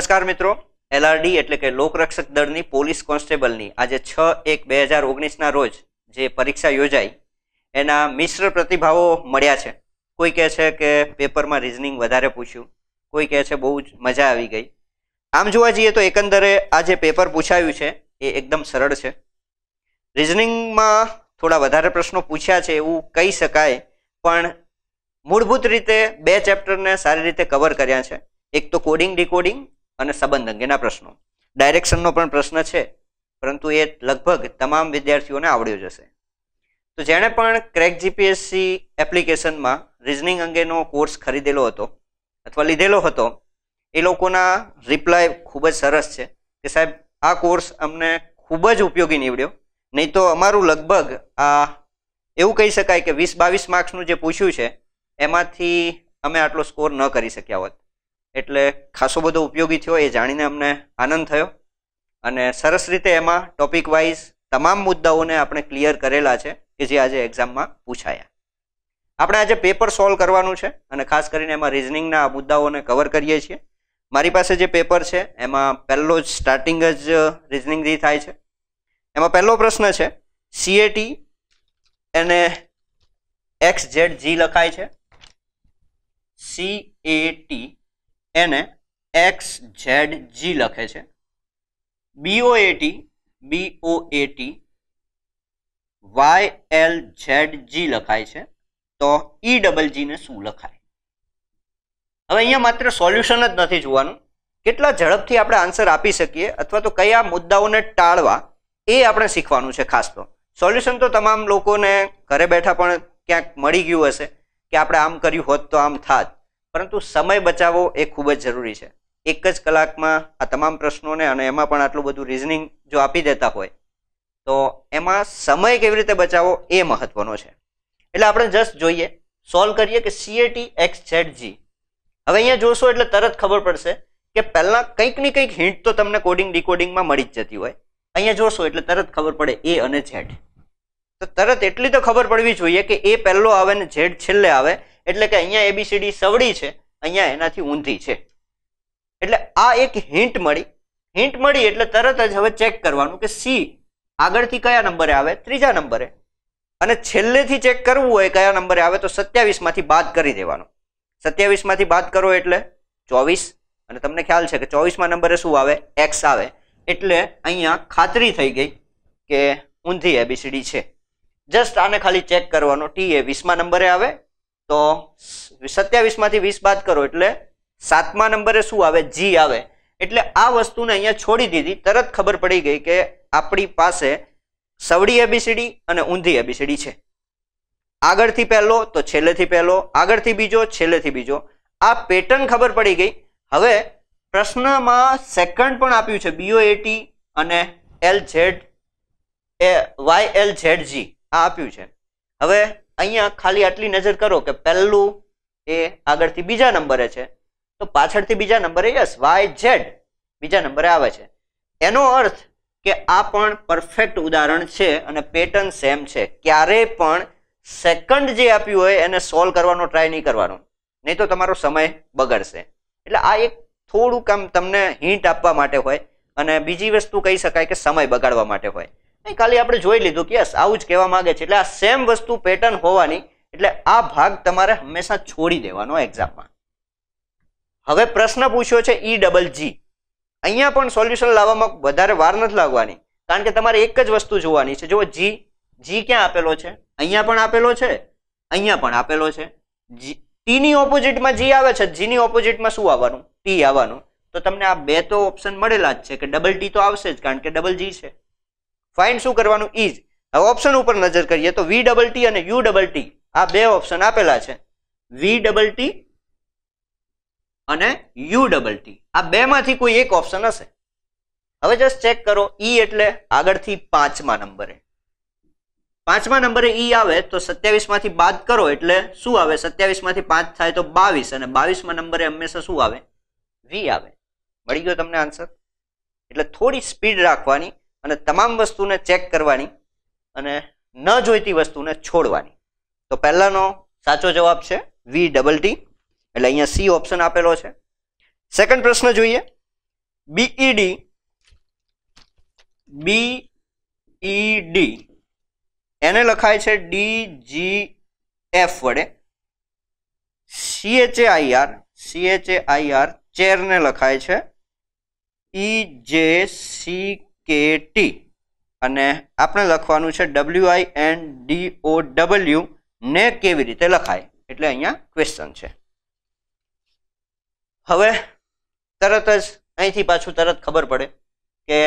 નમસ્કાર મિત્રો. એલઆરડી એટલે કે લોકરક્ષક દળની પોલીસ કોન્સ્ટેબલની આજે છ એક બે હજાર ઓગણીસના રોજ જે પરીક્ષા યોજાઈ, એના મિશ્ર પ્રતિભાવો મળ્યા છે. કોઈ કહે છે કે પેપરમાં રિઝનિંગ વધારે પૂછ્યું, કોઈ કહે છે બહુ જ મજા આવી ગઈ. આમ જોવા જઈએ તો એકંદરે આ જે પેપર પૂછાયું છે, એ એકદમ સરળ છે. રિઝનિંગમાં થોડા વધારે પ્રશ્નો પૂછ્યા છે એવું કહી શકાય, પણ મૂળભૂત રીતે બે ચેપ્ટરને સારી રીતે કવર કર્યા છે. એક તો કોડિંગ ડીકોડિંગ અને સંબંધ અંગેના પ્રશ્નો. ડાયરેક્શનનો પણ પ્રશ્ન છે, પરંતુ એ લગભગ તમામ વિદ્યાર્થીઓને આવડ્યો જશે તો જેણે પણ ક્રેક જીપીએસસી એપ્લિકેશનમાં રિઝનિંગ અંગેનો કોર્સ ખરીદેલો હતો, અથવા લીધેલો હતો, એ લોકોના રિપ્લાય ખૂબ જ સરસ છે કે સાહેબ, આ કોર્સ અમને ખૂબ જ ઉપયોગી નીવડ્યો. નહીં તો અમારું લગભગ આ, એવું કહી શકાય કે વીસ બાવીસ માર્ક્સનું જે પૂછ્યું છે, એમાંથી અમે આટલો સ્કોર ન કરી શક્યા હોત. એટલે ખાસો બધો ઉપયોગી થયો એ જાણીને અમને આનંદ થયો. અને સરસ રીતે એમાં ટોપિક વાઇઝ તમામ મુદ્દાઓને આપણે ક્લિયર કરેલા છે કે જે આજે એક્ઝામમાં પૂછાયા. આપણે આજે પેપર સોલ્વ કરવાનું છે અને ખાસ કરીને એમાં રિઝનિંગના મુદ્દાઓને કવર કરીએ છીએ. મારી પાસે જે પેપર છે એમાં પહેલો જ સ્ટાર્ટિંગ જ રિઝનિંગથી થાય છે. એમાં પહેલો પ્રશ્ન છે સીએટી એને એક્સ જેડ જી લખાય છે. સી એ ટી એને એક્સ ઝેડ જી લખે છે. B O A T B O A T Y L Z G લખાય છે. તો ઈ ડબલ જીને શું લખાય? હવે અહીંયા માત્ર સોલ્યુશન જ નથી જોવાનું. કેટલા ઝડપથી આપણે આન્સર આપી શકીએ અથવા તો કયા મુદ્દાઓને ટાળવા એ આપણે શીખવાનું છે ખાસ તો. સોલ્યુશન તો તમામ લોકોને ઘરે બેઠા પણ ક્યાંક મળી ગયું હશે કે આપણે આમ કર્યું હોત તો આમ થાત. પરંતુ સમય બચાવવો એ ખૂબ જ જરૂરી છે. એક જ કલાકમાં આ તમામ પ્રશ્નોને અને એમાં પણ આટલું બધું રિઝનિંગ જો આપી દેતા હોય, તો એમાં સમય કેવી રીતે બચાવવો એ મહત્વનો છે. એટલે આપણે જસ્ટ જોઈએ સોલ્વ કરીએ કે સીએટી એક્સ ઝેડ જી હવે અહીંયા જોશો એટલે તરત ખબર પડશે કે પહેલાં કંઈકની કંઈક હિન્ટ તો તમને કોડિંગ ડીકોડિંગમાં મળી જ જતી હોય. અહીંયા જોશો એટલે તરત ખબર પડે એ અને ઝેડ તો તરત એટલી તો ખબર પડવી જોઈએ કે એ પહેલો આવે ને ઝેડ છેલ્લે આવે એટલે કે અહીંયા એબીસીડી સવડી છે, અહીંયા એનાથી ઊંધી છે. એટલે આ એક હિન્ટ મળી. હિન્ટ મળી એટલે તરત જ હવે ચેક કરવાનું કે સી આગળથી કયા નંબરે આવે, ત્રીજા નંબરે. અને છેલ્લેથી ચેક કરવું હોય કયા નંબરે આવે તો સત્યાવીસમાંથી બાદ કરી દેવાનું. સત્યાવીસમાંથી બાદ કરો એટલે ચોવીસ. અને તમને ખ્યાલ છે કે ચોવીસમાં નંબરે શું આવે? એક્સ આવે. એટલે અહીંયા ખાતરી થઈ ગઈ કે ઊંધી એબીસીડી છે. જસ્ટ આને ખાલી ચેક કરવાનો. ટી એ વીસમાં નંબરે આવે તો સત્યાવીસમાંથી વીસ બાદ કરો એટલે સાતમા નંબરે શું આવે? જી આવે. એટલે આ વસ્તુને અહીંયા છોડી દીધી. તરત ખબર પડી ગઈ કે આપણી પાસે સવડી એબીસીડી અને ઊંધી એબીસીડી છે. આગળથી પહેલો તો છેલ્લેથી પહેલો, આગળથી બીજો, છેલ્લેથી બીજો. આ પેટર્ન ખબર પડી ગઈ. હવે પ્રશ્નમાં સેકન્ડ પણ આપ્યું છે. બીઓ એટી અને L Z A Y L Z G આ આપ્યું છે. હવે અહીંયા ખાલી આટલી નજર કરો કે પહેલું એ આગળથી બીજા નંબરે છે. તો પાછળથી બીજા નંબરે યસ, વાય, ઝેડ. બીજા નંબરે આવે છે. એનો અર્થ કે આ પણ પરફેક્ટ ઉદાહરણ છે અને પેટર્ન સેમ છે. ક્યારે પણ સેકન્ડ જે આપ્યું હોય એને સોલ્વ કરવાનો ટ્રાય નહીં કરવાનો. નહીં તો તમારો સમય બગડશે. એટલે આ એક થોડુંક આમ તમને હિન્ટ આપવા માટે હોય અને બીજી વસ્તુ કહી શકાય કે સમય બગાડવા માટે હોય. નહીં, ખાલી આપણે જોઈ લીધું કે યસ, આવું જ કહેવા માંગે છે. એટલે આ સેમ વસ્તુ પેટર્ન હોવાની, એટલે આ ભાગ તમારે હંમેશા છોડી દેવાનો એક્ઝામમાં હવે પ્રશ્ન પૂછ્યો છે ઈ ડબલ જી અહીંયા પણ સોલ્યુશન લાવવામાં વધારે વાર નથી લાગવાની, કારણ કે તમારે એક જ વસ્તુ જોવાની છે. જો જી જી ક્યાં આપેલો છે? અહીંયા પણ આપેલો છે, અહીંયા પણ આપેલો છે. ટીની ઓપોઝિટમાં જી આવે છે. જીની ઓપોઝિટમાં શું આવવાનું? ટી આવવાનું. તો તમને આ બે તો ઓપ્શન મળેલા જ છે કે ડબલ ટી તો આવશે જ, કારણ કે ડબલ જી છે. ફાઇન શું કરવાનું? ઇઝ હવે ઓપ્શન ઉપર નજર કરીએ તો વી ડબલ ટી અને યુ ડબલ ટી આ બે ઓપ્શન આપેલા છે. વી ડબલ ટી અને યુ ડબલ ટી આ બે માંથી કોઈ એક ઓપ્શન હશે. હવે જસ્ટ ચેક કરો. ઈ એટલે આગળથી પાંચમા નંબરે. પાંચમા નંબરે ઈ આવે તો સત્યાવીસમાંથી બાદ કરો એટલે શું આવે? સત્યાવીસમાંથી પાંચ થાય તો બાવીસ અને બાવીસમાં નંબરે હંમેશા શું આવે? વી આવે. મળી ગયો તમને આન્સર એટલે થોડી સ્પીડ રાખવાની અને તમામ વસ્તુને ચેક કરવાની અને ન જોઈતી વસ્તુને છોડવાની. તો પહેલાંનો સાચો જવાબ છે વી ડબલ ટી એટલે અહીંયા સી ઓપ્શન આપેલો છે. સેકન્ડ પ્રશ્ન જોઈએ. બીઈડી બીઈડી એને લખાય છે ડી જી એફ વડે. સીએચએઆઈઆર સીએચએઆઈઆર ચેરને લખાય છે ઈ જે સી કે ટી અને આપણે લખવાનું છે W I N D O W ને કેવી રીતે લખાય? એટલે અહીંયા ક્વેશ્ચન છે. હવે તરત જ અહીંથી પાછું તરત ખબર પડે કે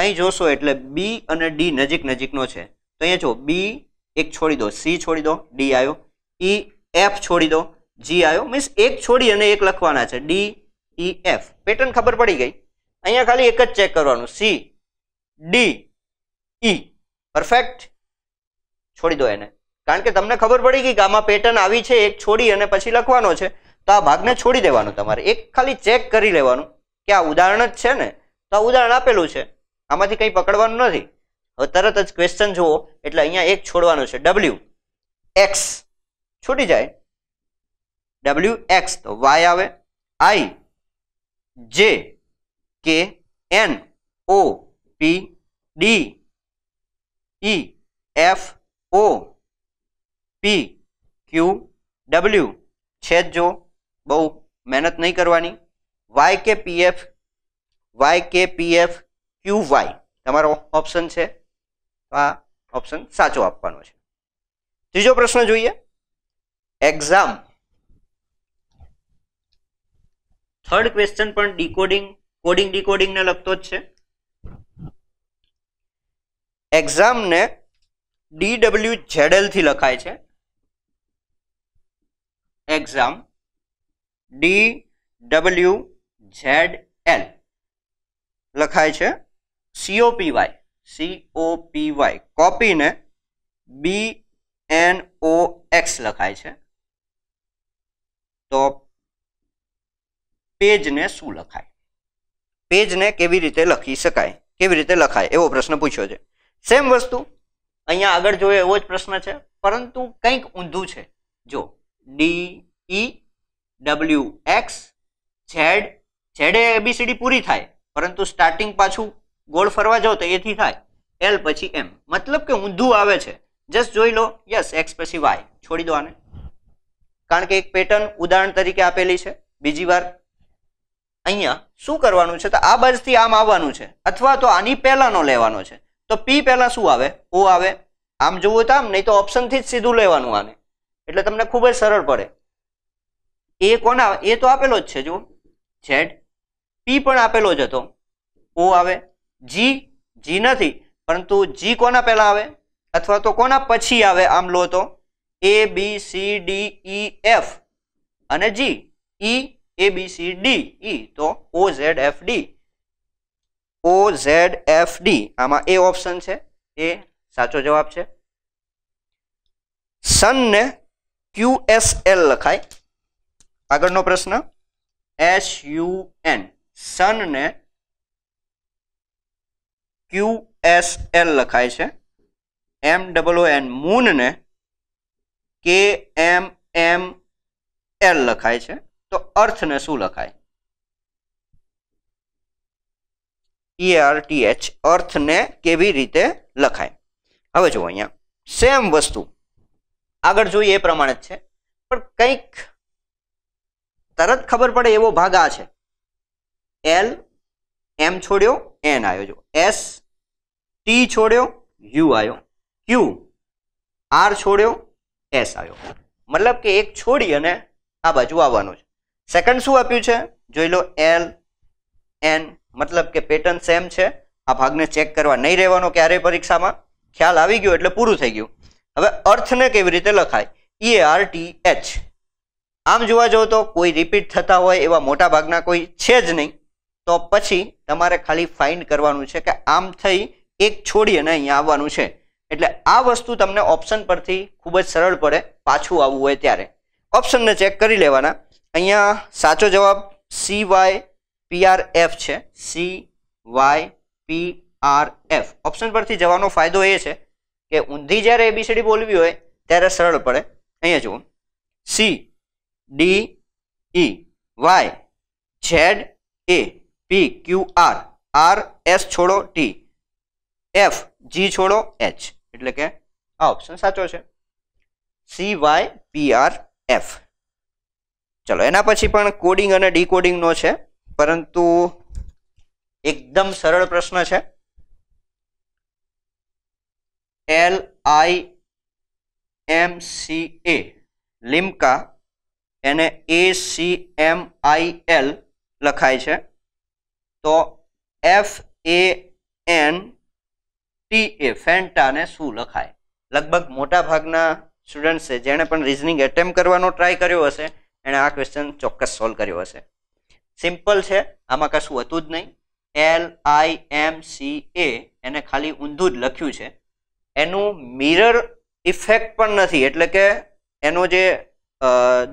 અહીં જોશો એટલે બી અને ડી નજીક નજીકનો છે. તો અહીંયા જો બી એક છોડી દો સી છોડી દો ડી આવ્યો ઈ એફ છોડી દો જી આવ્યો મીન્સ એક છોડી અને એક લખવાના છે. ડી ઈ એફ પેટર્ન ખબર પડી ગઈ. અહીંયા ખાલી એક જ ચેક કરવાનું. સી ડી ઈ પરફેક્ટ છોડી દો એને. કારણ કે તમને ખબર પડી ગઈ કે આમાં પેટર્ન આવી છે, એક છોડી અને પછી લખવાનો છે. તો આ ભાગને છોડી દેવાનો તમારે. એક ખાલી ચેક કરી લેવાનું કે આ ઉદાહરણ જ છે ને? તો આ ઉદાહરણ આપેલું છે. આમાંથી કંઈ પકડવાનું નથી. હવે તરત જ ક્વેશ્ચન જુઓ. એટલે અહીંયા એક છોડવાનું છે. ડબલ્યુ એક્સ છૂટી જાય. ડબલ્યુ એક્સ તો વાય આવે. I J K N O P D E F O P Q W છે જ જો બહુ મહેનત નહીં કરવાની Y K PF Y K PF Q Y તમારો ઓપ્શન છે. આ ઓપ્શન સાચો આપવાનો છે. ત્રીજો પ્રશ્ન જોઈએ. એક્ઝામ થર્ડ ક્વેશ્ચન પણ ડીકોડિંગ કોડિંગ ડીકોડિંગને લગતો જ છે. એક્ઝામને ડીડબલ્યુ ડબલ્યુ ઝેડએલથી લખાય છે. Exam D W Z L લખાય છે. સીઓપીવાય સીઓપીવાય કોપીને બી એન ઓ એક્સ લખાય છે. તો પેજને શું લખાય? પેજને કેવી રીતે લખી શકાય? કેવી રીતે લખાય? એવો પ્રશ્ન પૂછ્યો છે. સેમ વસ્તુ. અહીંયા આગળ જોઈએ એવો જ પ્રશ્ન છે, પરંતુ કંઈક ઊંધું છે. જો D E W X Z Z ABCD પૂરી થાય, પરંતુ સ્ટાર્ટિંગ પાછું ગોળ ફરવા જાઓ તો એથી થાય. એલ પછી એમ મતલબ કે ઊંધું આવે છે. જસ્ટ જોઈ લો. યસ એક્સ પછી વાય છોડી દો આને. કારણ કે એક પેટર્ન ઉદાહરણ તરીકે આપેલી છે. બીજી વાર. અહીંયા શું કરવાનું છે? તો આ બાજુથી આમ આવવાનું છે. અથવા તો આની પહેલાંનો લેવાનો છે. તો પી પહેલા શું આવે? ઓ આવે. આમ જોવું તો આમ, નહીં તો ઓપ્શનથી જ સીધું લેવાનું આને. એટલે તમને ખૂબ જ સરળ પડે. એ કોના એ તો આપેલો જ છે, જુઓ. ઝેડ પી પણ આપેલો જ હતો. ઓ આવે. જી જી નથી. પરંતુ જી કોના પહેલા આવે? અથવા તો કોના પછી આવે? આમ લો તો. A B C D E F અને G E A B C D E તો O Z F D O Z F D આમાં એ ઓપ્શન છે. એ સાચો જવાબ છે. સનને ક્યુ એસ એલ લખાય. આગળનો પ્રશ્ન. એસ યુ એન સનને ક્યુ એસ એલ લખાય છે. એમ ડબલ ઓ એન મૂનને કે એમ એમ એલ લખાય છે. તો અર્થને શું લખાય? ઈઆરટીએચ અર્થને કેવી રીતે લખાય? હવે જુઓ અહીંયા. સેમ વસ્તુ. આગળ જોઈએ એ પ્રમાણે જ છે. પણ કંઈક તરત ખબર પડે એવો ભાગ આ છે. એલ એમ છોડ્યો એન આવ્યો જો એસ ટી છોડ્યો યુ આવ્યો ક્યુ આર છોડ્યો એસ આવ્યો મતલબ કે એક છોડી અને આ બાજુ આવવાનું છે. સેકન્ડ શું આપ્યું છે? જોઈ લો એલ એન મતલબ કે પેટર્ન સેમ છે. આ ભાગને ચેક કરવા નહીં રહેવાનો ક્યારેય પરીક્ષામાં. ખ્યાલ આવી ગયો એટલે પૂરું થઈ ગયું. હવે અર્થને કેવી રીતે લખાય? ઈ આર ટી એચ આમ જોવા જાઓ તો કોઈ રિપીટ થતા હોય એવા મોટા ભાગના કોઈ છે જ નહીં. તો પછી તમારે ખાલી ફાઇન્ડ કરવાનું છે કે આમ થઈ એક છોડી અને અહીંયા આવવાનું છે. એટલે આ વસ્તુ તમને ઓપ્શન પરથી ખૂબ જ સરળ પડે પાછું આવવું હોય ત્યારે. ઓપ્શનને ચેક કરી લેવાના. અહીંયા સાચો જવાબ C Y P R F છે. C Y P R F option પરથી જવાનો ફાયદો એ છે કે ઊંધી જ્યારે એબીસીડી બોલવી હોય, ત્યારે સરળ પડે. અહીંયા જુઓ. C D E Y Z A P Q R R S છોડો ટી એફ જી છોડો એચ એટલે કે આ ઓપ્શન સાચો છે. C Y P R F ચલો, એના પછી પણ કોડિંગ અને ડીકોડિંગનો છે. પરંતુ એકદમ સરળ પ્રશ્ન છે. L I M C A Limca એને A C M I L લખાય છે. તો F A N T A ફેન્ટાને શું લખાય? લગભગ મોટા ભાગના સ્ટુડન્ટ્સે જેણે પણ રિઝનિંગ એટેમ્પ કરવાનો ટ્રાય કર્યો હશે, એણે આ ક્વેશ્ચન ચોક્કસ સોલ્વ કર્યો હશે. સિમ્પલ છે, આમાં કશું હતું જ નહીં. એલ આઈ એમ સી એ એને ખાલી ઊંધું જ લખ્યું છે. એનું મિરર ઇફેક્ટ પણ નથી, એટલે કે એનો જે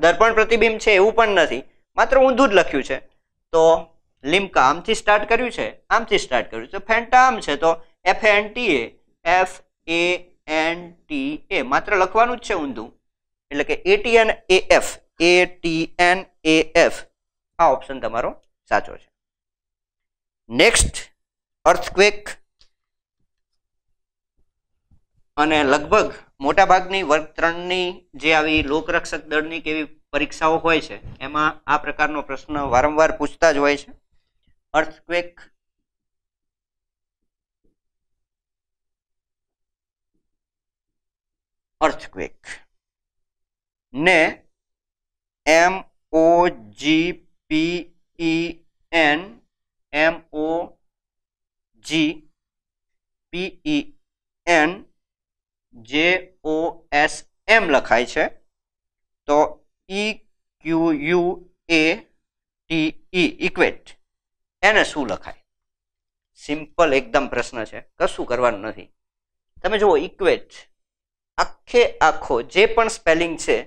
દર્પણ પ્રતિબિંબ છે એવું પણ નથી. માત્ર ઊંધું જ લખ્યું છે. તો લિમ્કા આમથી સ્ટાર્ટ કર્યું છે? આમથી સ્ટાર્ટ કર્યું છે. ફેન્ટા આમ છે, તો F N T A F A N T A માત્ર લખવાનું જ છે ઊંધું. એટલે કે A T N A F A T N A F આ ઓપ્શન તમારો સાચો છે. નેક્સ્ટ અર્થક્વેક અને લગભગ મોટાભાગની વર્ગ ત્રણની જે આવી લોકરક્ષક દળની કેવી પરીક્ષાઓ હોય છે, એમાં આ પ્રકારનો પ્રશ્ન વારંવાર પૂછતા જ હોય છે. અર્થક્વેક અર્થક્વેક ને એમ ઓ જી પી ઈ એન એમ ઓ જી પી ઈ એન જે ઓ એસ એમ લખાય છે. તો E Q U A T E equate એને શું લખાય? સિમ્પલ એકદમ પ્રશ્ન છે. કશું કરવાનું નથી. તમે જુઓ ઇક્વેટ આખે આખો જે પણ સ્પેલિંગ છે,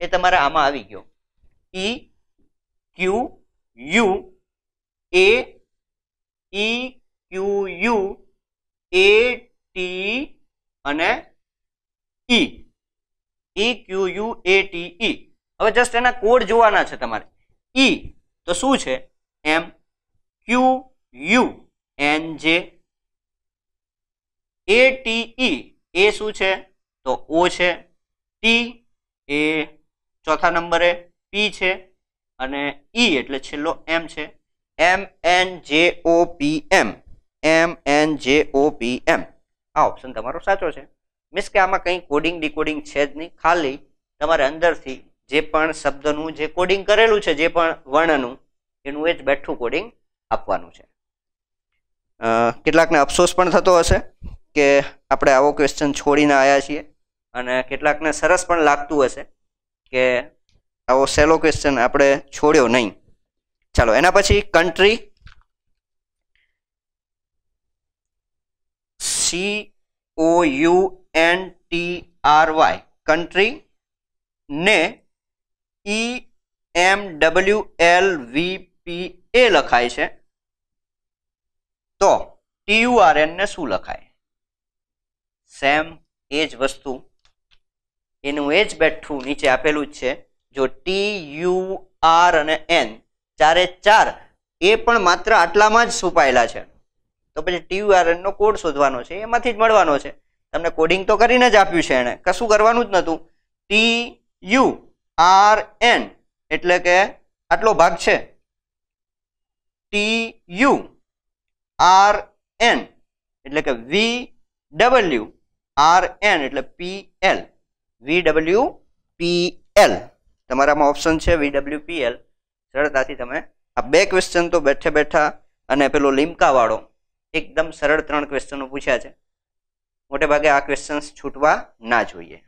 એ તમારે આમાં આવી ગયો. E Q U A E Q U A T અને E E Q U A T E હવે જસ્ટ એના કોડ જોવાના છે તમારે. ઈ તો શું છે? એમ ક્યુ યુ એન જે એ ટી ઈ એ શું છે? તો ઓ છે ટી એ ચોથા નંબરે પી છે. અને ઈ એટલે છેલ્લો એમ છે. એમ એન જે ઓ પી એમ એમ એન જે ઓ પી એમ આ ઓપ્શન તમારો સાચો છે. મીન્સ કે આમાં કંઈ કોડિંગ ડીકોડિંગ છે જ નહીં. ખાલી તમારે અંદરથી જે પણ શબ્દનું જે કોડિંગ કરેલું છે, જે પણ વર્ણનું, એનું એ જ બેઠું કોડિંગ આપવાનું છે. કેટલાકને અફસોસ પણ થતો હશે કે આપણે આવો ક્વેશ્ચન છોડીને આવ્યા છીએ અને કેટલાકને સરસ પણ લાગતું હશે કે આવો સહેલો ક્વેશ્ચન આપણે છોડ્યો નહીં. ચાલો, એના પછી country C O U N T R Y country ને ઈ એમ ડબલ્યુ એલ વી પી એ લખાય છે. તો ટીયુઆરએન ને શું લખાય? સેમ એ જ વસ્તુ. એનું એ જ બેઠું નીચે આપેલું જ છે. જો ટી યુ આર અને એન ચારે ચાર, એ પણ માત્ર આટલામાં જ છુપાયેલા છે. તો પછી ટીયુઆર એનનો કોડ શોધવાનો છે, એમાંથી જ મળવાનો છે. તમને કોડિંગ તો કરીને જ આપ્યું છે એણે. કશું કરવાનું જ નહોતું. ટી યુ આર એન એટલે કે આટલો ભાગ છે. ટી યુ આર એન એટલે કે વી ડબલ્યુ આર એન એટલે P L V W P L તમારામાં ઓપ્શન છે વી ડબલ્યુ પી એલ સરળતાથી તમે આ બે ક્વેશ્ચન તો બેઠે બેઠા અને પેલો લીમકા વાળો એકદમ સરળ ત્રણ ક્વેશ્ચનો પૂછ્યા છે. મોટે ભાગે આ ક્વેશ્ચન્સ છૂટવા ના જોઈએ.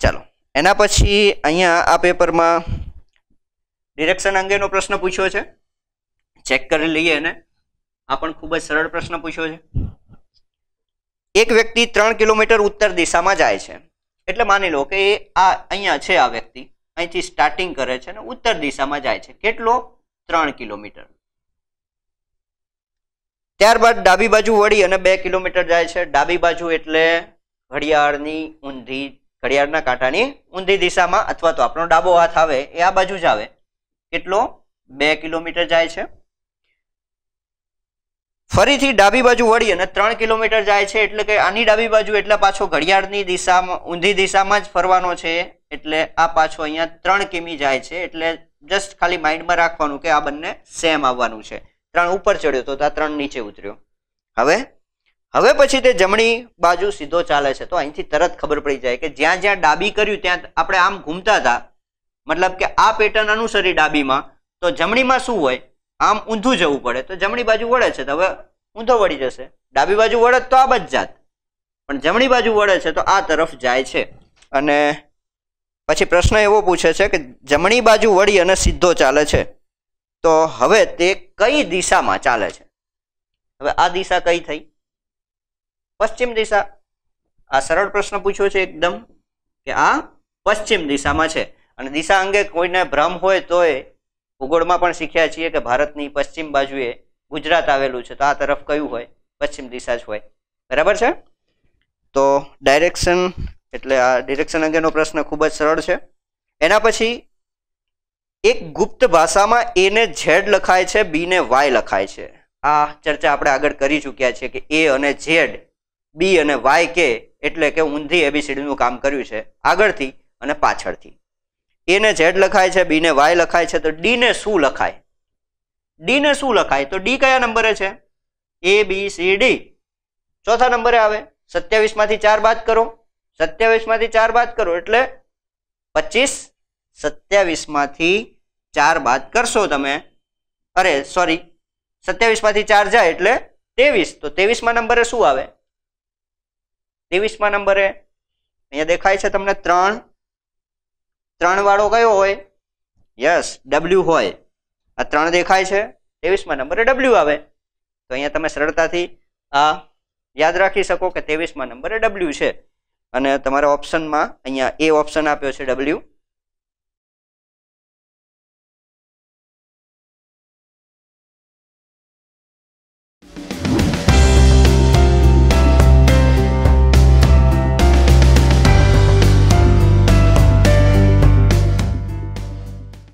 ચાલો, એના પછી અહીંયા આ પેપરમાં ડિરેક્શન અંગેનો પ્રશ્ન પૂછ્યો છે. ચેક કરી લઈએ એને. આ પણ ખૂબ જ સરળ પ્રશ્ન પૂછ્યો છે. એક વ્યક્તિ ત્રણ કિલોમીટર ઉત્તર દિશામાં જાય છે. એટલે માની લો કે એ આ અહીંયા છે આ વ્યક્તિ. અહીંથી સ્ટાર્ટિંગ કરે છે અને ઉત્તર દિશામાં જાય છે. કેટલો? ત્રણ કિલોમીટર. ત્યારબાદ ડાબી બાજુ વળી અને બે કિલોમીટર જાય છે. ડાબી બાજુ એટલે ઘડિયાળની ઊંધી, ઘડિયાળના કાંટાની ઊંધી દિશામાં અથવા તો આપણો ડાબો હાથ આવે, એ આ બાજુ જ આવે. કેટલો? બે કિલોમીટર જાય છે. ફરીથી ડાબી બાજુ વળી અને ત્રણ કિલોમીટર જાય છે એટલે કે આની ડાબી બાજુ એટલે પાછો ઘડિયાળની દિશામાં, ઊંધી દિશામાં જ ફરવાનો છે, એટલે આ પાછો અહીંયા ત્રણ કિમી જાય છે, એટલે જસ્ટ ખાલી માઇન્ડમાં રાખવાનું કે આ બંને સેમ આવવાનું છે. ત્રણ ઉપર ચડ્યો તો આ ત્રણ નીચે ઉતર્યો. હવે હવે પછી તે જમણી બાજુ સીધો ચાલે છે, તો અહીંથી તરત ખબર પડી જાય કે જ્યાં જ્યાં ડાબી કર્યું ત્યાં આપણે આમ ઘૂમતા હતા. મતલબ કે આ પેટર્ન અનુસરી ડાબીમાં, તો જમણીમાં શું હોય? આમ ઊંધું જવું પડે તો જમણી બાજુ વળે છે તો હવે ઊંધો વળી જશે. ડાબી બાજુ વળે તો આ બચ જાત. પણ જમણી બાજુ વળે છે તો આ તરફ જાય છે. અને પછી પ્રશ્ન એવો પૂછે છે કે જમણી બાજુ વળી અને સીધો ચાલે છે. તો હવે તે કઈ દિશામાં ચાલે છે? હવે આ દિશા કઈ થઈ? પશ્ચિમ દિશા. આ સરળ પ્રશ્ન પૂછ્યો છે એકદમ કે આ પશ્ચિમ દિશામાં છે. અને દિશા અંગે કોઈને ભ્રમ હોય તોય ભૂગોળમાં પણ શીખ્યા છીએ કે ભારતની પશ્ચિમ બાજુએ ગુજરાત આવેલું છે તો આ તરફ કયું હોય? પશ્ચિમ દિશા જ હોય. બરાબર છે? તો ડાયરેક્શન, એટલે આ ડિરેક્શન અંગેનો પ્રશ્ન ખૂબ જ સરળ છે. એના પછી એક ગુપ્ત ભાષામાં એને ઝેડ લખાય છે બીને વાય લખાય છે. આ ચર્ચા આપણે આગળ કરી ચૂક્યા છીએ કે એ અને ઝેડ બી અને વાય કે એટલે કે ઊંધી એબીસીડીનું કામ કર્યું છે. આગળથી અને પાછળથી. એ ને ઝેડ લખાય છે, બીને વાય લખાય છે, તો ડીને શું લખાય? ડીને શું લખાય? તો ડી કયા નંબરે છે? A, B, C, D. ચોથા નંબરે આવે. સત્યાવીસમાંથી ચાર બાદ કરો. સત્યાવીસમાંથી ચાર બાદ કરો એટલે પચીસ. સત્યાવીસમાંથી ચાર બાદ કરશો તમે. અરે, સોરી. સત્યાવીસમાંથી ચાર જાય એટલે ત્રેવીસ. તો ત્રેવીસમાં નંબરે શું આવે? ત્રેવીસમાં નંબરે અહીંયા દેખાય છે તમને ત્રણ. ત્રણ વાળો કયો હોય? યસ ડબલ્યુ હોય. આ ત્રણ દેખાય છે. ત્રેવીસમાં નંબરે ડબલ્યુ આવે. તો અહીંયા તમે સરળતાથી આ યાદ રાખી શકો કે ત્રેવીસમાં નંબરે ડબલ્યુ છે. અને તમારા ઓપ્શનમાં અહીંયા એ ઓપ્શન આપ્યો છે ડબલ્યુ